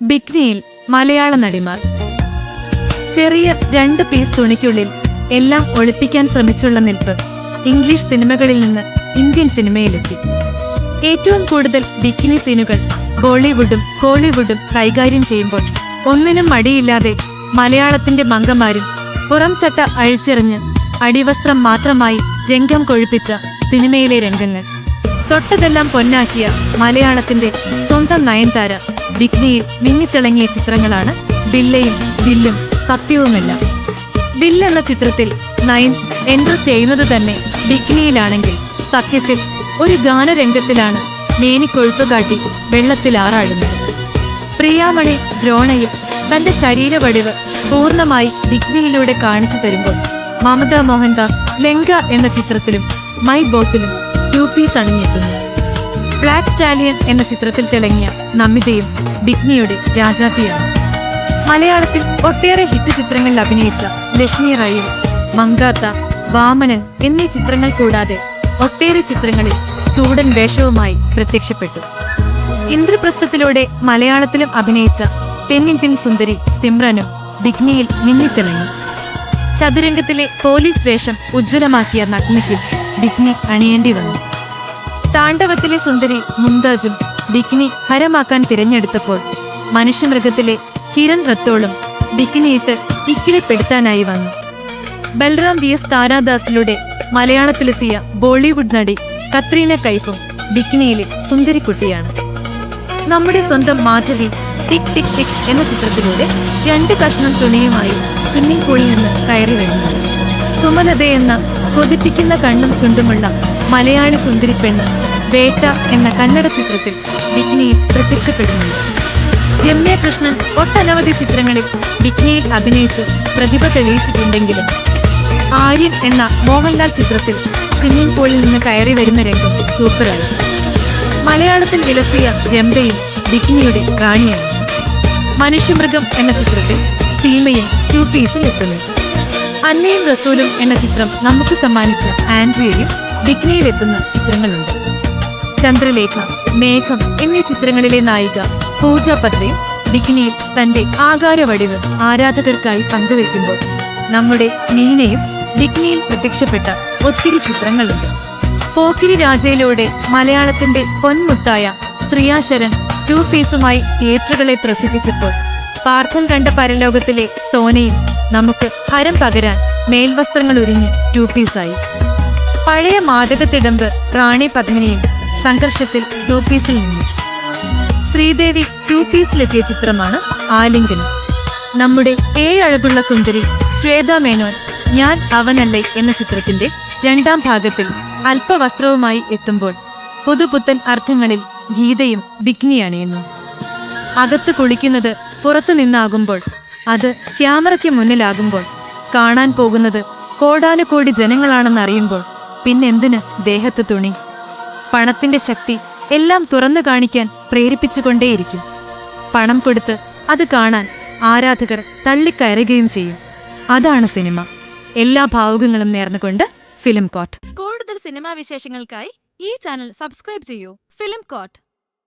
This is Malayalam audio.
ബിക്നിയിൽ മലയാള നടിമാർ. ചെറിയ രണ്ട് പീസ് തുണിക്കുള്ളിൽ എല്ലാം ഒളിപ്പിക്കാൻ ശ്രമിച്ചുള്ള നിൽപ്പ് ഇംഗ്ലീഷ് സിനിമകളിൽ നിന്ന് ഇന്ത്യൻ സിനിമയിലെത്തി. ഏറ്റവും കൂടുതൽ ബിക്കിനി സീനുകൾ ബോളിവുഡും ഹോളിവുഡും കൈകാര്യം ചെയ്യുമ്പോൾ ഒന്നിനും മടിയില്ലാതെ മലയാളത്തിന്റെ മങ്കമാരും പുറം ചട്ട അഴിച്ചെറിഞ്ഞ് അടിവസ്ത്രം മാത്രമായി രംഗം കൊഴുപ്പിച്ച സിനിമയിലെ രംഗങ്ങൾ. തൊട്ടതെല്ലാം പൊന്നാക്കിയ മലയാളത്തിന്റെ സ്വന്തം നയൻതാര ബിഗ്നിയിൽ മിന്നിത്തിളങ്ങിയ ചിത്രങ്ങളാണ് ബില്ലയും ബില്ലും സത്യവുമെല്ലാം. ബില്ലെന്ന ചിത്രത്തിൽ നയൻസ് എൻട്രി ചെയ്യുന്നത് തന്നെ ബിഗ്നിയിലാണെങ്കിൽ സത്യത്തിൽ ഒരു ഗാനരംഗത്തിലാണ് മേനിക്കൊഴുപ്പ് കാട്ടി വെള്ളത്തിൽ ആറാടുന്നത്. പ്രിയാമണി ദ്രോണയിൽ തന്റെ ശരീരവടിവ് പൂർണമായി ബിഗ്നിയിലൂടെ കാണിച്ചു തരുമ്പോൾ മമത മോഹൻദാസ് ലങ്ക എന്ന ചിത്രത്തിലും മൈ ബോസിലും ടു പീസ് അണിഞ്ഞെത്തുന്നു ബ്ലാക്ക് സ്റ്റാലിയൻ എന്ന ചിത്രത്തിൽ തിളങ്ങിയ നമിതയും ബിഗ്നിയുടെ രാജാത്തിയാണ് മലയാളത്തിൽ ഒട്ടേറെ ഹിറ്റ് ചിത്രങ്ങളിൽ അഭിനയിച്ച ലക്ഷ്മി റായു മങ്കാത്ത വാമനൻ എന്നീ ചിത്രങ്ങൾ കൂടാതെ ഒട്ടേറെ ചിത്രങ്ങളിൽ ചൂടൻ വേഷവുമായി പ്രത്യക്ഷപ്പെട്ടു. ഇന്ദ്രപ്രസ്ഥത്തിലൂടെ മലയാളത്തിലും അഭിനയിച്ച പെന്നിൻപിൻ സുന്ദരി സിമ്രനും ബിഗ്നിയിൽ മിന്നിത്തിളങ്ങി. ചതുരംഗത്തിലെ പോലീസ് വേഷം ഉജ്ജ്വലമാക്കിയ നഗ്നയ്ക്ക് ബിഗ്നി അണിയേണ്ടി വന്നു. താണ്ഡവത്തിലെ സുന്ദരി മുംതാജും ബിക്കിനി ഹരമാക്കാൻ തിരഞ്ഞെടുത്തപ്പോൾ മനുഷ്യമൃഗത്തിലെ കിരൺ റത്തോളും ബിക്കിനിയിട്ട് ഇക്കിളിപ്പെടുത്താനായി വന്നു. ബൽറാം വി എസ് താരാദാസിലൂടെ മലയാളത്തിലെത്തിയ ബോളിവുഡ് നടി കത്രീന കൈഫും ബിക്കിനിയിലെ സുന്ദരിക്കുട്ടിയാണ്. നമ്മുടെ സ്വന്തം മാധവി ടിക് ടിക് ടിക് എന്ന ചിത്രത്തിലൂടെ രണ്ട് കഷ്ണം തുണിയുമായി സ്വിമ്മിംഗ് പൂളിൽ നിന്ന് കയറി വരുന്നു. സുമലത എന്ന കൊതിപ്പിക്കുന്ന കണ്ണും ചുണ്ടുമുള്ള മലയാളി സുന്ദരി പെണ്ണ് വേട്ട എന്ന കന്നഡ ചിത്രത്തിൽ വിഘ്നയിൽ പ്രത്യക്ഷപ്പെടുന്നുണ്ട്. രമ്യ കൃഷ്ണൻ ഒട്ടനവധി ചിത്രങ്ങളിൽ വിഘ്നയിൽ അഭിനയിച്ച് പ്രതിഭ തെളിയിച്ചിട്ടുണ്ടെങ്കിലും ആര്യൻ എന്ന മോഹൻലാൽ ചിത്രത്തിൽ സ്വിമ്മിംഗ് പൂളിൽ നിന്ന് കയറി വരുന്ന രംഗം സൂപ്പറായി മലയാളത്തിൽ വിലസിയ രംഭയും വിഘ്നയുടെ റാണിയാണ്. മനുഷ്യമൃഗം എന്ന ചിത്രത്തിൽ സീമയും ടു പീസിൽ എത്തുന്നു. അന്നയും റസൂലും എന്ന ചിത്രം നമുക്ക് സമ്മാനിച്ച ആൻഡ്രിയയും ഡിഗ്നിയിലെത്തുന്ന ചിത്രങ്ങളുണ്ട്. ചന്ദ്രലേഖ മേഘം എന്നീ ചിത്രങ്ങളിലെ നായിക പൂജ പത്രയും ഡിഗ്നിയിൽ തന്റെ ആകാര വടിവ് ആരാധകർക്കായി പങ്കുവെക്കുമ്പോൾ നമ്മുടെ നീനയും ഡിഗ്നിയിൽ പ്രത്യക്ഷപ്പെട്ട ഒത്തിരി ചിത്രങ്ങളുണ്ട്. പോക്കിരി രാജയിലൂടെ മലയാളത്തിന്റെ പൊന്മുത്തായ ശ്രിയാശരൺ ടു പീസുമായി തിയേറ്ററുകളെ പ്രസിദ്ധിച്ചപ്പോൾ പാർത്ഥൻ കണ്ട പരലോകത്തിലെ സോനയും നമുക്ക് ഹരം പകരാൻ മേൽവസ്ത്രങ്ങൾ ഉരിഞ്ഞ് ടു പീസായി പഴയ മാതകത്തിടമ്പ് റാണി പത്മിനിയും സംഘർഷത്തിൽ ടു പീസിൽ നിന്നു. ശ്രീദേവി ടു പീസിലെത്തിയ ചിത്രമാണ് ആലിംഗനം. നമ്മുടെ ഏഴഴകുള്ള സുന്ദരി ശ്വേത മേനോൻ ഞാൻ അവനല്ലേ എന്ന ചിത്രത്തിന്റെ രണ്ടാം ഭാഗത്തിൽ അല്പവസ്ത്രവുമായി എത്തുമ്പോൾ പുതുപുത്തൻ അർത്ഥങ്ങളിൽ ഗീതയും ബിഗ്നി അണിയുന്നു അകത്ത് കുളിക്കുന്നത് പുറത്തു നിന്നാകുമ്പോൾ അത് ക്യാമറയ്ക്ക് മുന്നിലാകുമ്പോൾ കാണാൻ പോകുന്നത് കോടാനുകോടി ജനങ്ങളാണെന്നറിയുമ്പോൾ പിന്നെന്തിന് ദേഹത്ത് തുണി? പണത്തിന്റെ ശക്തി എല്ലാം തുറന്നു കാണിക്കാൻ പ്രേരിപ്പിച്ചുകൊണ്ടേയിരിക്കും. പണം കൊടുത്ത് അത് കാണാൻ ആരാധകർ തള്ളിക്കയറുകയും ചെയ്യും. അതാണ് സിനിമ. എല്ലാ ഭാവുകങ്ങളും നേർന്നുകൊണ്ട് ഫിലിം കോട്ട് കൂടുതൽ സിനിമാ വിശേഷങ്ങൾക്കായി ഈ ചാനൽ സബ്സ്ക്രൈബ് ചെയ്യൂ. Film coat